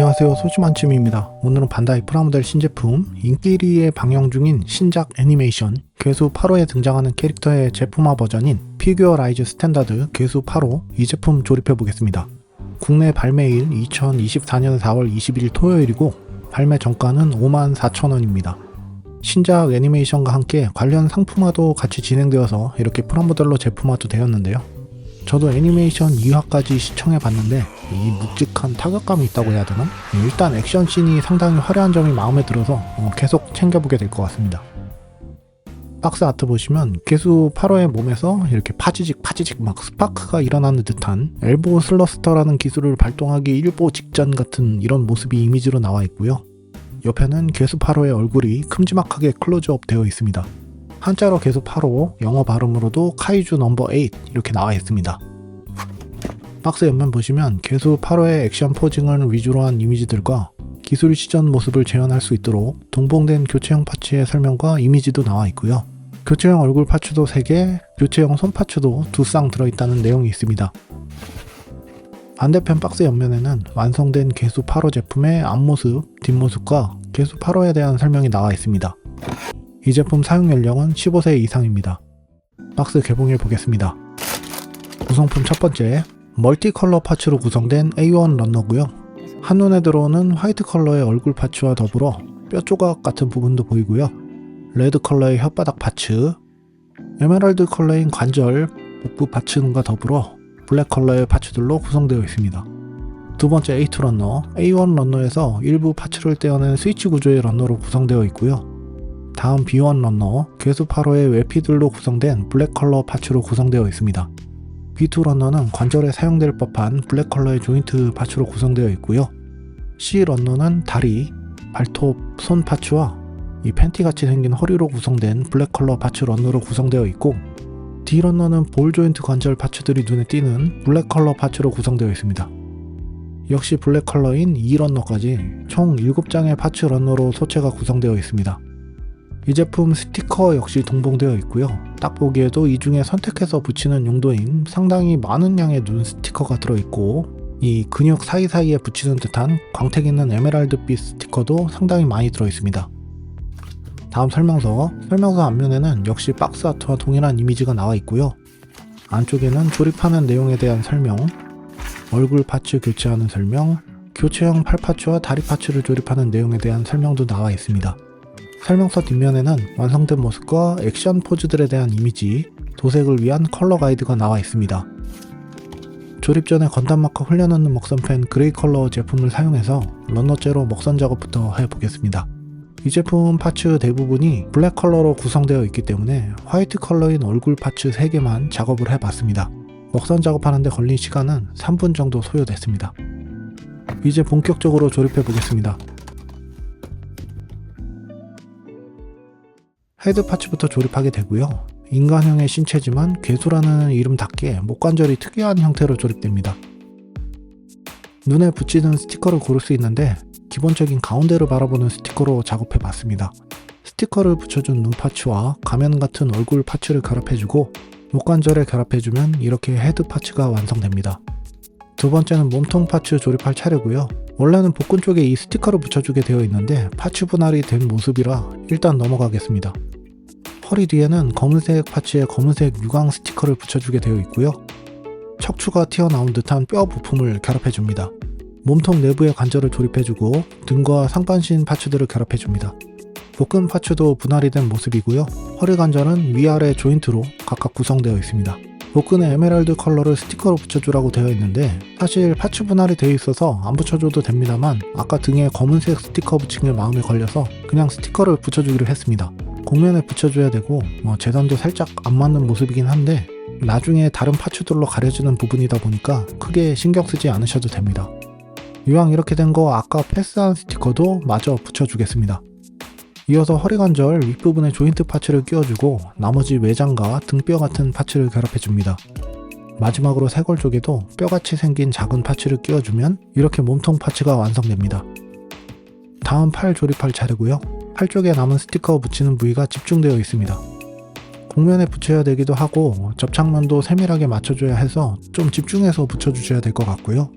안녕하세요. 소주만쯤입니다. 오늘은 반다이 프라모델 신제품 인기리에 방영 중인 신작 애니메이션 괴수 8호에 등장하는 캐릭터의 제품화 버전인 피규어 라이즈 스탠다드 괴수 8호 이 제품 조립해 보겠습니다. 국내 발매일 2024년 4월 20일 토요일이고 발매 정가는 54,000원입니다. 신작 애니메이션과 함께 관련 상품화도 같이 진행되어서 이렇게 프라모델로 제품화도 되었는데요 저도 애니메이션 2화까지 시청해 봤는데 이 묵직한 타격감이 있다고 해야 되나? 일단 액션 씬이 상당히 화려한 점이 마음에 들어서 어, 계속 챙겨보게 될 것 같습니다. 박스 아트 보시면 개수 8호의 몸에서 이렇게 파지직 파지직 막 스파크가 일어나는 듯한 엘보 슬러스터라는 기술을 발동하기 일보 직전 같은 이런 모습이 이미지로 나와 있고요. 옆에는 개수 8호의 얼굴이 큼지막하게 클로즈업 되어 있습니다. 한자로 개수 8호, 영어 발음으로도 카이주 넘버 8 이렇게 나와 있습니다. 박스 옆면 보시면 개수 8호의 액션 포징을 위주로 한 이미지들과 기술 시전 모습을 재현할 수 있도록 동봉된 교체형 파츠의 설명과 이미지도 나와 있고요. 교체형 얼굴 파츠도 3개, 교체형 손 파츠도 두쌍 들어있다는 내용이 있습니다. 반대편 박스 옆면에는 완성된 개수 8호 제품의 앞모습, 뒷모습과 개수 8호에 대한 설명이 나와 있습니다. 이 제품 사용 연령은 15세 이상입니다. 박스 개봉해 보겠습니다. 구성품 첫 번째, 멀티 컬러 파츠로 구성된 A1 런너고요. 한눈에 들어오는 화이트 컬러의 얼굴 파츠와 더불어 뼈 조각 같은 부분도 보이고요. 레드 컬러의 혓바닥 파츠, 에메랄드 컬러인 관절, 복부 파츠등과 더불어 블랙 컬러의 파츠들로 구성되어 있습니다. 두 번째 A2 런너, A1 런너에서 일부 파츠를 떼어낸 스위치 구조의 런너로 구성되어 있고요. 다음 B1 런너, 괴수 8호의 외피들로 구성된 블랙 컬러 파츠로 구성되어 있습니다. B2 런너는 관절에 사용될 법한 블랙 컬러의 조인트 파츠로 구성되어 있고요. C 런너는 다리, 발톱, 손 파츠와 이 팬티 같이 생긴 허리로 구성된 블랙 컬러 파츠 런너로 구성되어 있고 D 런너는 볼 조인트 관절 파츠들이 눈에 띄는 블랙 컬러 파츠로 구성되어 있습니다. 역시 블랙 컬러인 E 런너까지 총 7장의 파츠 런너로 소체가 구성되어 있습니다. 이 제품 스티커 역시 동봉되어 있고요. 딱 보기에도 이 중에 선택해서 붙이는 용도인 상당히 많은 양의 눈 스티커가 들어있고 이 근육 사이사이에 붙이는 듯한 광택 있는 에메랄드빛 스티커도 상당히 많이 들어있습니다. 다음 설명서. 설명서 앞면에는 역시 박스 아트와 동일한 이미지가 나와 있고요. 안쪽에는 조립하는 내용에 대한 설명, 얼굴 파츠 교체하는 설명, 교체형 팔 파츠와 다리 파츠를 조립하는 내용에 대한 설명도 나와 있습니다. 설명서 뒷면에는 완성된 모습과 액션 포즈들에 대한 이미지, 도색을 위한 컬러 가이드가 나와 있습니다. 조립 전에 건담 마커 흘려놓는 먹선펜 그레이 컬러 제품을 사용해서 런너째로 먹선 작업부터 해보겠습니다. 이 제품 파츠 대부분이 블랙 컬러로 구성되어 있기 때문에 화이트 컬러인 얼굴 파츠 3개만 작업을 해봤습니다. 먹선 작업하는데 걸린 시간은 3분 정도 소요됐습니다. 이제 본격적으로 조립해 보겠습니다. 헤드 파츠부터 조립하게 되고요. 인간형의 신체지만 괴수라는 이름답게 목관절이 특이한 형태로 조립됩니다. 눈에 붙이는 스티커를 고를 수 있는데 기본적인 가운데를 바라보는 스티커로 작업해 봤습니다. 스티커를 붙여준 눈 파츠와 가면 같은 얼굴 파츠를 결합해주고 목관절에 결합해주면 이렇게 헤드 파츠가 완성됩니다. 두 번째는 몸통 파츠 조립할 차례고요. 원래는 복근 쪽에 이 스티커를 붙여주게 되어 있는데 파츠 분할이 된 모습이라 일단 넘어가겠습니다. 허리 뒤에는 검은색 파츠에 검은색 유광 스티커를 붙여주게 되어 있고요. 척추가 튀어나온 듯한 뼈 부품을 결합해줍니다. 몸통 내부의 관절을 조립해주고 등과 상반신 파츠들을 결합해줍니다. 복근 파츠도 분할이 된 모습이고요. 허리 관절은 위아래 조인트로 각각 구성되어 있습니다. 복근에 에메랄드 컬러를 스티커로 붙여주라고 되어 있는데 사실 파츠 분할이 되어 있어서 안 붙여줘도 됩니다만 아까 등에 검은색 스티커 붙인 게 마음에 걸려서 그냥 스티커를 붙여주기로 했습니다. 공면에 붙여줘야 되고 뭐 재단도 살짝 안 맞는 모습이긴 한데 나중에 다른 파츠들로 가려지는 부분이다 보니까 크게 신경 쓰지 않으셔도 됩니다. 이왕 이렇게 된 거 아까 패스한 스티커도 마저 붙여주겠습니다. 이어서 허리관절 윗부분에 조인트 파츠를 끼워주고 나머지 외장과 등뼈 같은 파츠를 결합해줍니다. 마지막으로 쇄골 쪽에도 뼈같이 생긴 작은 파츠를 끼워주면 이렇게 몸통 파츠가 완성됩니다. 다음 팔 조립할 차례고요. 팔 쪽에 남은 스티커 붙이는 부위가 집중되어 있습니다. 공면에 붙여야 되기도 하고 접착면도 세밀하게 맞춰줘야 해서 좀 집중해서 붙여주셔야 될 것 같고요.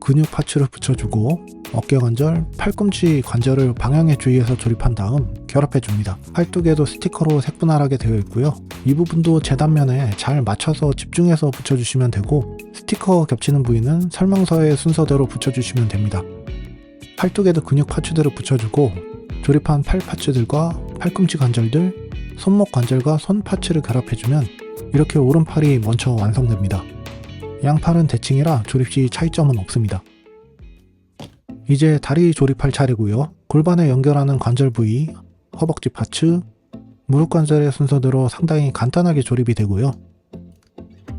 근육 파츠를 붙여주고 어깨 관절, 팔꿈치 관절을 방향에 주의해서 조립한 다음 결합해 줍니다. 팔뚝에도 스티커로 색분할하게 되어 있고요. 이 부분도 재단면에 잘 맞춰서 집중해서 붙여주시면 되고 스티커 겹치는 부위는 설명서의 순서대로 붙여주시면 됩니다. 팔뚝에도 근육 파츠들을 붙여주고 조립한 팔 파츠들과 팔꿈치 관절들, 손목 관절과 손 파츠를 결합해주면 이렇게 오른팔이 먼저 완성됩니다. 양팔은 대칭이라 조립 시 차이점은 없습니다. 이제 다리 조립할 차례고요. 골반에 연결하는 관절 부위, 허벅지 파츠, 무릎 관절의 순서대로 상당히 간단하게 조립이 되고요.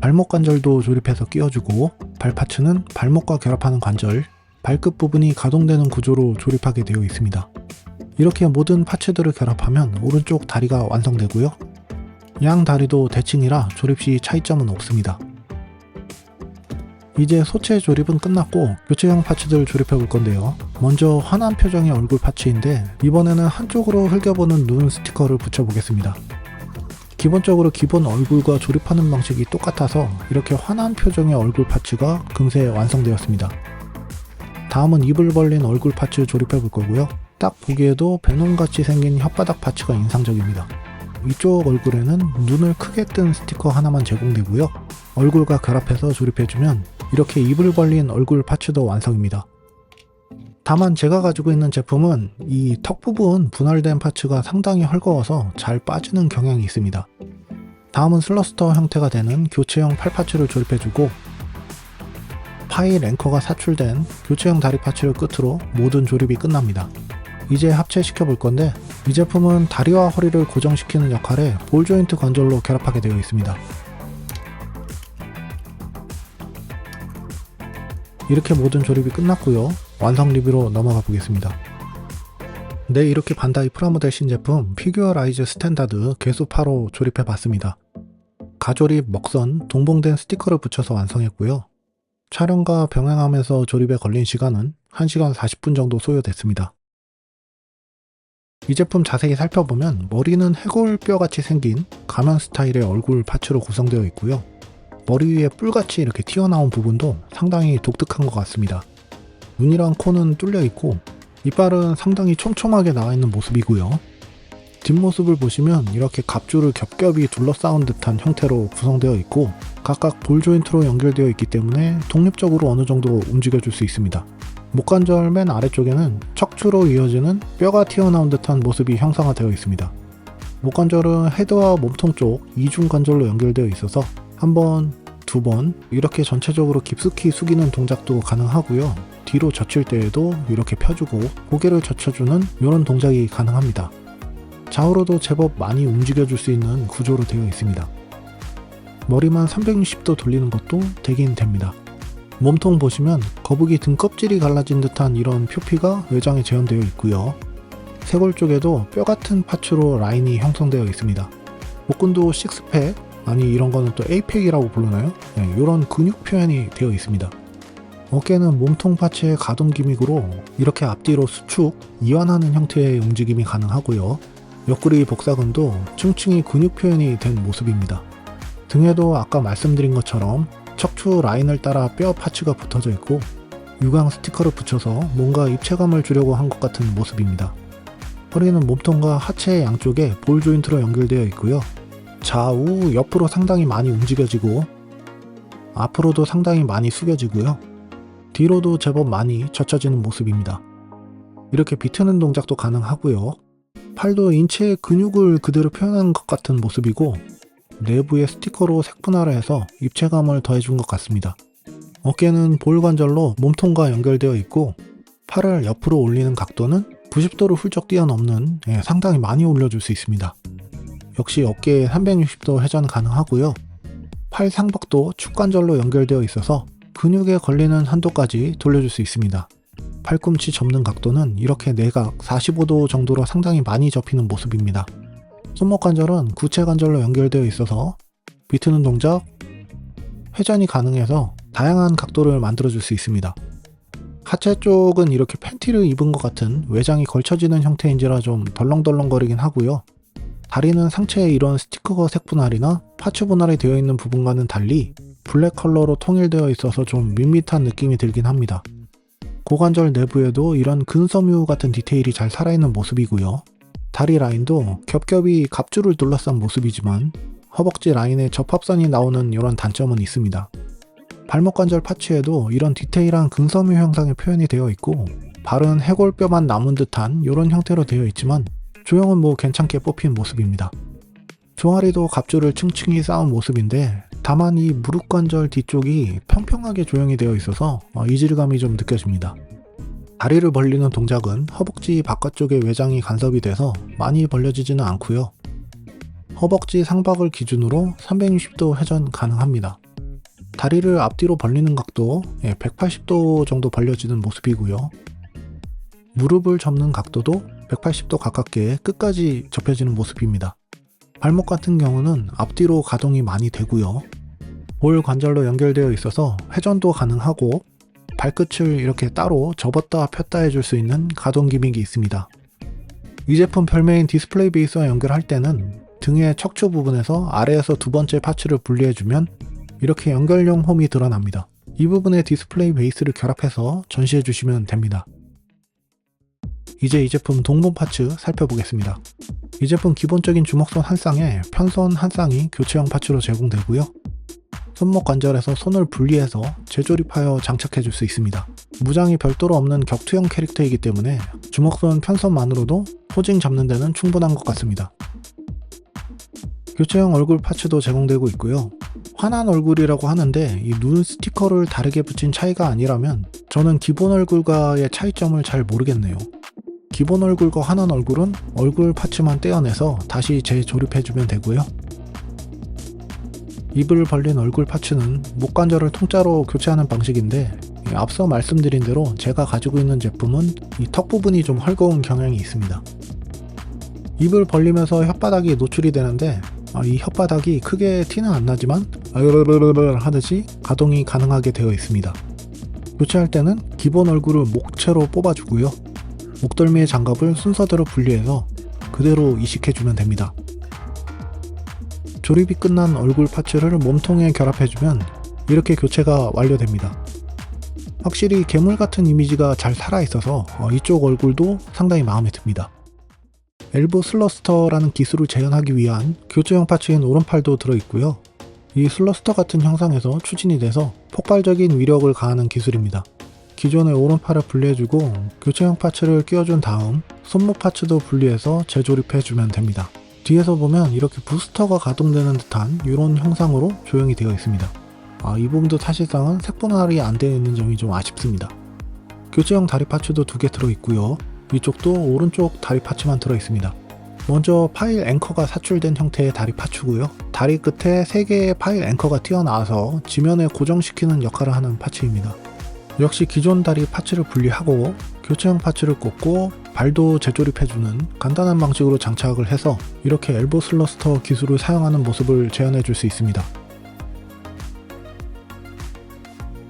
발목 관절도 조립해서 끼워주고 발 파츠는 발목과 결합하는 관절, 발끝 부분이 가동되는 구조로 조립하게 되어 있습니다. 이렇게 모든 파츠들을 결합하면 오른쪽 다리가 완성되고요. 양 다리도 대칭이라 조립 시 차이점은 없습니다. 이제 소체 조립은 끝났고 교체형 파츠들 조립해 볼 건데요. 먼저 환한 표정의 얼굴 파츠인데 이번에는 한쪽으로 흘겨보는 눈 스티커를 붙여 보겠습니다. 기본적으로 기본 얼굴과 조립하는 방식이 똑같아서 이렇게 환한 표정의 얼굴 파츠가 금세 완성되었습니다. 다음은 입을 벌린 얼굴 파츠 조립해 볼 거고요. 딱 보기에도 베놈같이 생긴 혓바닥 파츠가 인상적입니다. 이쪽 얼굴에는 눈을 크게 뜬 스티커 하나만 제공되고요. 얼굴과 결합해서 조립해주면 이렇게 입을 벌린 얼굴 파츠도 완성입니다. 다만 제가 가지고 있는 제품은 이 턱 부분 분할된 파츠가 상당히 헐거워서 잘 빠지는 경향이 있습니다. 다음은 슬러스터 형태가 되는 교체형 팔 파츠를 조립해주고 파일 앵커가 사출된 교체형 다리 파츠를 끝으로 모든 조립이 끝납니다. 이제 합체시켜 볼 건데 이 제품은 다리와 허리를 고정시키는 역할에 볼 조인트 관절로 결합하게 되어 있습니다. 이렇게 모든 조립이 끝났고요. 완성 리뷰로 넘어가 보겠습니다. 네, 이렇게 반다이 프라모델 신제품 피규어 라이즈 스탠다드 개수 8호 조립해 봤습니다. 가조립, 먹선, 동봉된 스티커를 붙여서 완성했고요. 촬영과 병행하면서 조립에 걸린 시간은 1시간 40분 정도 소요됐습니다. 이 제품 자세히 살펴보면 머리는 해골뼈 같이 생긴 가면 스타일의 얼굴 파츠로 구성되어 있고요. 머리 위에 뿔같이 이렇게 튀어나온 부분도 상당히 독특한 것 같습니다. 눈이랑 코는 뚫려 있고 이빨은 상당히 촘촘하게 나와 있는 모습이고요. 뒷모습을 보시면 이렇게 갑주를 겹겹이 둘러싸은 듯한 형태로 구성되어 있고 각각 볼 조인트로 연결되어 있기 때문에 독립적으로 어느 정도 움직여줄 수 있습니다. 목관절 맨 아래쪽에는 척추로 이어지는 뼈가 튀어나온 듯한 모습이 형상화되어 있습니다. 목관절은 헤드와 몸통 쪽 이중 관절로 연결되어 있어서 한 번, 두 번 이렇게 전체적으로 깊숙이 숙이는 동작도 가능하고요. 뒤로 젖힐 때에도 이렇게 펴주고 고개를 젖혀주는 이런 동작이 가능합니다. 좌우로도 제법 많이 움직여줄 수 있는 구조로 되어 있습니다. 머리만 360도 돌리는 것도 되긴 됩니다. 몸통 보시면 거북이 등껍질이 갈라진 듯한 이런 표피가 외장에 재현되어 있고요. 쇄골 쪽에도 뼈 같은 파츠로 라인이 형성되어 있습니다. 목근도 식스팩, 아니 이런 거는 또 에이팩이라고 부르나요? 네, 이런 근육 표현이 되어 있습니다. 어깨는 몸통 파츠의 가동 기믹으로 이렇게 앞뒤로 수축, 이완하는 형태의 움직임이 가능하고요. 옆구리 복사근도 층층이 근육 표현이 된 모습입니다. 등에도 아까 말씀드린 것처럼 척추 라인을 따라 뼈 파츠가 붙어져 있고 유광 스티커를 붙여서 뭔가 입체감을 주려고 한 것 같은 모습입니다. 허리는 몸통과 하체 양쪽에 볼 조인트로 연결되어 있고요. 좌우, 옆으로 상당히 많이 움직여지고 앞으로도 상당히 많이 숙여지고요. 뒤로도 제법 많이 젖혀지는 모습입니다. 이렇게 비트는 동작도 가능하고요. 팔도 인체의 근육을 그대로 표현하는 것 같은 모습이고 내부에 스티커로 색분할을 해서 입체감을 더해준 것 같습니다. 어깨는 볼 관절로 몸통과 연결되어 있고 팔을 옆으로 올리는 각도는 90도를 훌쩍 뛰어넘는 예, 상당히 많이 올려줄 수 있습니다. 역시 어깨에 360도 회전 가능하고요. 팔 상복도 축관절로 연결되어 있어서 근육에 걸리는 한도까지 돌려줄 수 있습니다. 팔꿈치 접는 각도는 이렇게 내각 45도 정도로 상당히 많이 접히는 모습입니다. 손목 관절은 구체 관절로 연결되어 있어서 비트는 동작, 회전이 가능해서 다양한 각도를 만들어줄 수 있습니다. 하체 쪽은 이렇게 팬티를 입은 것 같은 외장이 걸쳐지는 형태인지라 좀 덜렁덜렁거리긴 하고요. 다리는 상체에 이런 스티커 색 분할이나 파츠 분할이 되어 있는 부분과는 달리 블랙 컬러로 통일되어 있어서 좀 밋밋한 느낌이 들긴 합니다. 고관절 내부에도 이런 근섬유 같은 디테일이 잘 살아있는 모습이고요. 다리 라인도 겹겹이 갑주를 둘러싼 모습이지만 허벅지 라인에 접합선이 나오는 이런 단점은 있습니다. 발목 관절 파츠에도 이런 디테일한 근섬유 형상의 표현이 되어 있고 발은 해골뼈만 남은 듯한 이런 형태로 되어 있지만 조형은 뭐 괜찮게 뽑힌 모습입니다. 종아리도 갑주를 층층이 쌓은 모습인데 다만 이 무릎 관절 뒤쪽이 평평하게 조형이 되어 있어서 어, 이질감이 좀 느껴집니다. 다리를 벌리는 동작은 허벅지 바깥쪽에 외장이 간섭이 돼서 많이 벌려지지는 않고요. 허벅지 상박을 기준으로 360도 회전 가능합니다. 다리를 앞뒤로 벌리는 각도 180도 정도 벌려지는 모습이고요. 무릎을 접는 각도도 180도 가깝게 끝까지 접혀지는 모습입니다. 발목 같은 경우는 앞뒤로 가동이 많이 되고요. 볼 관절로 연결되어 있어서 회전도 가능하고 발끝을 이렇게 따로 접었다 폈다 해줄 수 있는 가동 기믹이 있습니다. 이 제품 별매인 디스플레이 베이스와 연결할 때는 등의 척추 부분에서 아래에서 두 번째 파츠를 분리해주면 이렇게 연결용 홈이 드러납니다. 이 부분에 디스플레이 베이스를 결합해서 전시해 주시면 됩니다. 이제 이 제품 동봉 파츠 살펴보겠습니다. 이 제품 기본적인 주먹선 한 쌍에 편선 한 쌍이 교체형 파츠로 제공되고요. 손목 관절에서 손을 분리해서 재조립하여 장착해 줄 수 있습니다. 무장이 별도로 없는 격투형 캐릭터이기 때문에 주먹선 편선만으로도 호징 잡는 데는 충분한 것 같습니다. 교체형 얼굴 파츠도 제공되고 있고요. 환한 얼굴이라고 하는데 이 눈 스티커를 다르게 붙인 차이가 아니라면 저는 기본 얼굴과의 차이점을 잘 모르겠네요. 기본 얼굴과 환한 얼굴은 얼굴 파츠만 떼어내서 다시 재조립해주면 되고요. 입을 벌린 얼굴 파츠는 목 관절을 통짜로 교체하는 방식인데 이 앞서 말씀드린 대로 제가 가지고 있는 제품은 이 턱 부분이 좀 헐거운 경향이 있습니다. 입을 벌리면서 혓바닥이 노출이 되는데 아, 이 혓바닥이 크게 티는 안 나지만 하듯이 가동이 가능하게 되어 있습니다. 교체할 때는 기본 얼굴을 목체로 뽑아주고요. 목덜미의 장갑을 순서대로 분리해서 그대로 이식해주면 됩니다. 조립이 끝난 얼굴 파츠를 몸통에 결합해주면 이렇게 교체가 완료됩니다. 확실히 괴물 같은 이미지가 잘 살아있어서 어, 이쪽 얼굴도 상당히 마음에 듭니다. 엘보 슬러스터라는 기술을 재현하기 위한 교체형 파츠인 오른팔도 들어있고요. 이 슬러스터 같은 형상에서 추진이 돼서 폭발적인 위력을 가하는 기술입니다. 기존의 오른팔을 분리해주고 교체형 파츠를 끼워준 다음 손목 파츠도 분리해서 재조립해주면 됩니다. 뒤에서 보면 이렇게 부스터가 가동되는 듯한 이런 형상으로 조형이 되어 있습니다. 아, 이 부분도 사실상은 색분할이 안 되어 있는 점이 좀 아쉽습니다. 교체형 다리 파츠도 두 개 들어있고요. 위쪽도 오른쪽 다리 파츠만 들어있습니다. 먼저 파일 앵커가 사출된 형태의 다리 파츠고요. 다리 끝에 3개의 파일 앵커가 튀어나와서 지면에 고정시키는 역할을 하는 파츠입니다. 역시 기존 다리 파츠를 분리하고 교체형 파츠를 꽂고 발도 재조립해주는 간단한 방식으로 장착을 해서 이렇게 엘보 슬러스터 기술을 사용하는 모습을 재현해 줄 수 있습니다.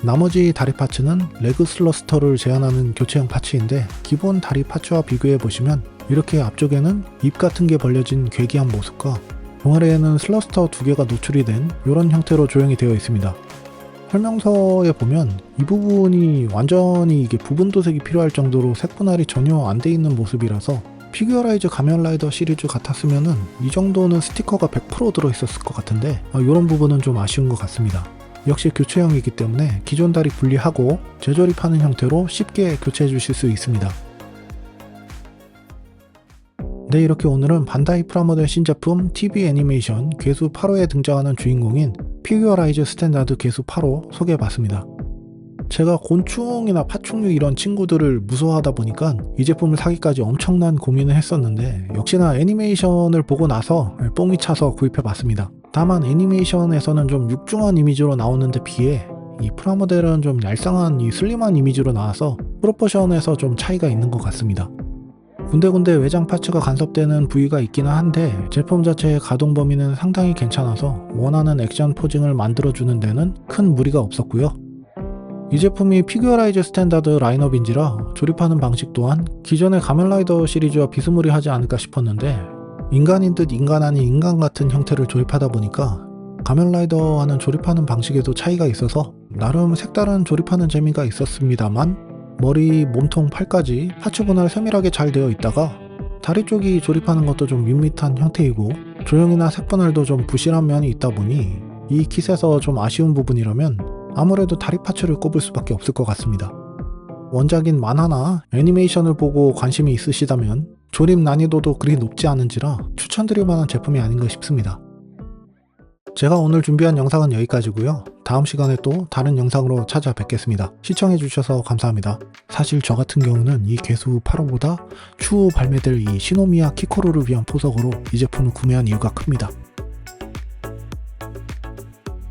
나머지 다리 파츠는 레그 슬러스터를 제한하는 교체형 파츠인데 기본 다리 파츠와 비교해 보시면 이렇게 앞쪽에는 입 같은 게 벌려진 괴기한 모습과 동아래에는 슬러스터 두 개가 노출이 된 이런 형태로 조형이 되어 있습니다. 설명서에 보면 이 부분이 완전히 이게 부분 도색이 필요할 정도로 색 분할이 전혀 안 돼 있는 모습이라서 피규어라이즈 가면라이더 시리즈 같았으면은 이 정도는 스티커가 100% 들어있었을 것 같은데 이런 부분은 좀 아쉬운 것 같습니다. 역시 교체형이기 때문에 기존 다리 분리하고 재조립하는 형태로 쉽게 교체해 주실 수 있습니다. 네 이렇게 오늘은 반다이 프라모델 신제품 TV 애니메이션 괴수 8호에 등장하는 주인공인 피규어라이즈 스탠다드 괴수 8호 소개해봤습니다. 제가 곤충이나 파충류 이런 친구들을 무서워하다 보니까 이 제품을 사기까지 엄청난 고민을 했었는데 역시나 애니메이션을 보고 나서 뽕이 차서 구입해봤습니다. 다만 애니메이션에서는 좀 육중한 이미지로 나오는데 비해 이 프라모델은 좀 얄쌍한 이 슬림한 이미지로 나와서 프로포션에서 좀 차이가 있는 것 같습니다. 군데군데 외장 파츠가 간섭되는 부위가 있기는 한데 제품 자체의 가동 범위는 상당히 괜찮아서 원하는 액션 포징을 만들어주는 데는 큰 무리가 없었고요. 이 제품이 피규어라이즈 스탠다드 라인업인지라 조립하는 방식 또한 기존의 가면라이더 시리즈와 비스무리하지 않을까 싶었는데 인간인 듯 인간 아닌 인간 같은 형태를 조립하다 보니까 가면라이더와는 조립하는 방식에도 차이가 있어서 나름 색다른 조립하는 재미가 있었습니다만 머리, 몸통, 팔까지 하체 분할 세밀하게 잘 되어 있다가 다리 쪽이 조립하는 것도 좀 밋밋한 형태이고 조형이나 색 분할도 좀 부실한 면이 있다 보니 이 킷에서 좀 아쉬운 부분이라면 아무래도 다리 파츠를 꼽을 수밖에 없을 것 같습니다. 원작인 만화나 애니메이션을 보고 관심이 있으시다면 조립 난이도도 그리 높지 않은지라 추천드릴 만한 제품이 아닌가 싶습니다. 제가 오늘 준비한 영상은 여기까지고요. 다음 시간에 또 다른 영상으로 찾아뵙겠습니다. 시청해주셔서 감사합니다. 사실 저 같은 경우는 이 개수 8호보다 추후 발매될 이 시노미야 키코로를 위한 포석으로 이 제품을 구매한 이유가 큽니다.